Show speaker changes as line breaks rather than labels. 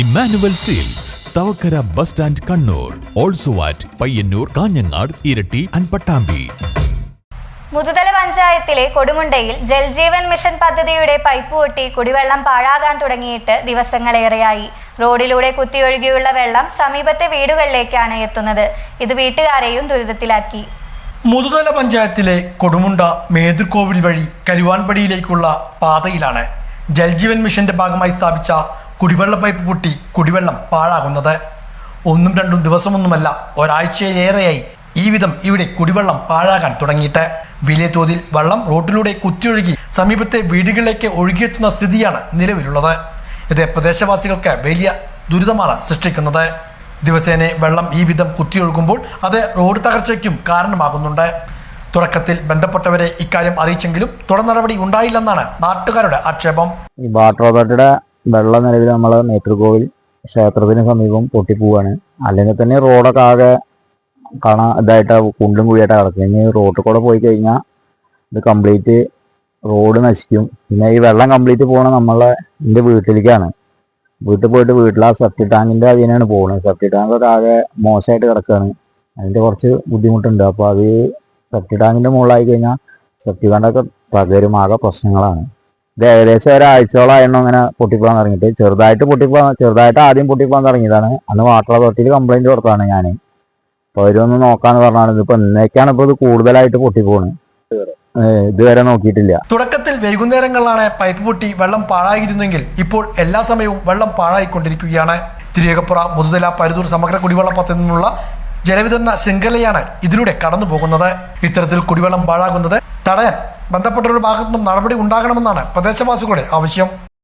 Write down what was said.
Emmanuel Silks Thavakkara bus stand Kannur also at Payyanur Kanhangad Iritty അൻപട്ടാമ്പി Pattambi
Muthuthala പഞ്ചായത്തിലെ കൊടുമുണ്ടയിൽ Jal Jeevan mission പദ്ധതിയുടെ pipe പൊട്ടി കുടിവെള്ളം പാഴാകാൻ തുടങ്ങിയിട്ട് ദിവസങ്ങളേറെയായി. റോഡിലൂടെ കുത്തിയൊഴുകിയുള്ള വെള്ളം സമീപത്തെ വീടുകളിലേക്കാണ് എത്തുന്നത്. ഇത് വീട്ടുകാരെയും ദുരിതത്തിലാക്കി.
മുതുതല പഞ്ചായത്തിലെ കൊടുമുണ്ട മേതൃക്കോവിൽ വഴി കരുവാൻപടിയിലേക്കുള്ള പാതയിലാണ് ജൽജീവൻ മിഷന്റെ ഭാഗമായി സ്ഥാപിച്ച കുടിവെള്ള പൈപ്പ് പൊട്ടി കുടിവെള്ളം പാഴാകുന്നത്. ഒന്നും രണ്ടും ദിവസമൊന്നുമല്ല ഒരാഴ്ചയിലേറെയായി ഈ വിധം ഇവിടെ കുടിവെള്ളം പാഴാകാൻ തുടങ്ങിയിട്ട്. വലിയ തോതിൽ വെള്ളം റോഡിലൂടെ കുത്തിയൊഴുകി സമീപത്തെ വീടുകളിലേക്ക് ഒഴുകിയെത്തുന്ന സ്ഥിതിയാണ് നിലവിലുള്ളത്. ഇത് പ്രദേശവാസികൾക്ക് വലിയ ദുരിതമാണ് സൃഷ്ടിക്കുന്നത്. ദിവസേന വെള്ളം ഈ വിധം കുത്തിയൊഴുകുമ്പോൾ അത് റോഡ് തകർച്ചയ്ക്കും കാരണമാകുന്നുണ്ട്. തുടക്കത്തിൽ ബന്ധപ്പെട്ടവരെ ഇക്കാര്യം അറിയിച്ചെങ്കിലും തുടർ നടപടി ഉണ്ടായില്ലെന്നാണ് നാട്ടുകാരുടെ ആക്ഷേപം.
ഈ വാട്ടർ അതോറിറ്റിയുടെ വെള്ളം നിലവിൽ നമ്മൾ നേത്രകോവിൽ ക്ഷേത്രത്തിന് സമീപം പൊട്ടിപ്പോവാണ് അല്ലെങ്കിൽ തന്നെ റോഡൊക്കെ ആകെ കാണാൻ ഇതായിട്ട് കുണ്ടും കുഴിയായിട്ട് കിടക്കുന്നത് ഇനി റോഡിൽ കൂടെ പോയി കഴിഞ്ഞാൽ ഇത് കംപ്ലീറ്റ് റോഡ് നശിക്കും. പിന്നെ ഈ വെള്ളം കംപ്ലീറ്റ് പോകണത് നമ്മളെ എന്റെ വീട്ടിലേക്കാണ്. വീട്ടിൽ പോയിട്ട് വീട്ടിൽ ആ സെപ്റ്റി ടാങ്കിന്റെ അതിനാണ് പോകുന്നത് സെപ്റ്റി ടാങ്കൊക്കെ ആകെ മോശമായിട്ട് കിടക്കുകയാണ് അതിന്റെ കുറച്ച് ബുദ്ധിമുട്ടുണ്ട്. അപ്പോൾ അത് സെപ്റ്റി ടാങ്കിന്റെ മുകളിലായി കഴിഞ്ഞാൽ സെപ്റ്റി ടാങ്കൊക്കെ തകരുമാകെ ആകെ പ്രശ്നങ്ങളാണ്. ഇത് ഏകദേശം ഒരാഴ്ചയോളമായിരുന്നു അങ്ങനെ പൊട്ടിപ്പോകാൻ തുടങ്ങിയിട്ട്. ചെറുതായിട്ട് പൊട്ടിപ്പോകാൻ ചെറുതായിട്ട് ആദ്യം പൊട്ടിപ്പോകാൻ തുടങ്ങിയതാണ്. അന്ന് വാട്ടർ അതോറിറ്റിയിൽ കംപ്ലൈന്റ് കൊടുത്താണ് ഞാൻ അപ്പോൾ അവരൊന്ന് നോക്കാന്ന് പറഞ്ഞാണ് ഇതിപ്പോൾ ഇന്നേക്കാണ് ഇപ്പോൾ ഇത് കൂടുതലായിട്ട് പൊട്ടിപ്പോണ്. ഇതുവരെ നോക്കിയിട്ടില്ല.
തുടക്കത്തിൽ വൈകുന്നേരങ്ങളിലാണ് പൈപ്പ് പൊട്ടി വെള്ളം പാഴായിരുന്നെങ്കിൽ ഇപ്പോൾ എല്ലാ സമയവും വെള്ളം പാഴായിക്കൊണ്ടിരിക്കുകയാണ്. തിരികപ്പുറ മുതുതല പരുതൂർ സമഗ്ര കുടിവെള്ള പദ്ധതി നിന്നുള്ള ജലവിതരണ ശൃംഖലയാണ് ഇതിലൂടെ കടന്നു പോകുന്നത് ഇത്തരത്തിൽ കുടിവെള്ളം പാഴാകുന്നത് തടയാൻ ബന്ധപ്പെട്ടവരുടെ ഭാഗത്തുനിന്നും നടപടി ഉണ്ടാകണമെന്നാണ് പ്രദേശവാസികളുടെ ആവശ്യം.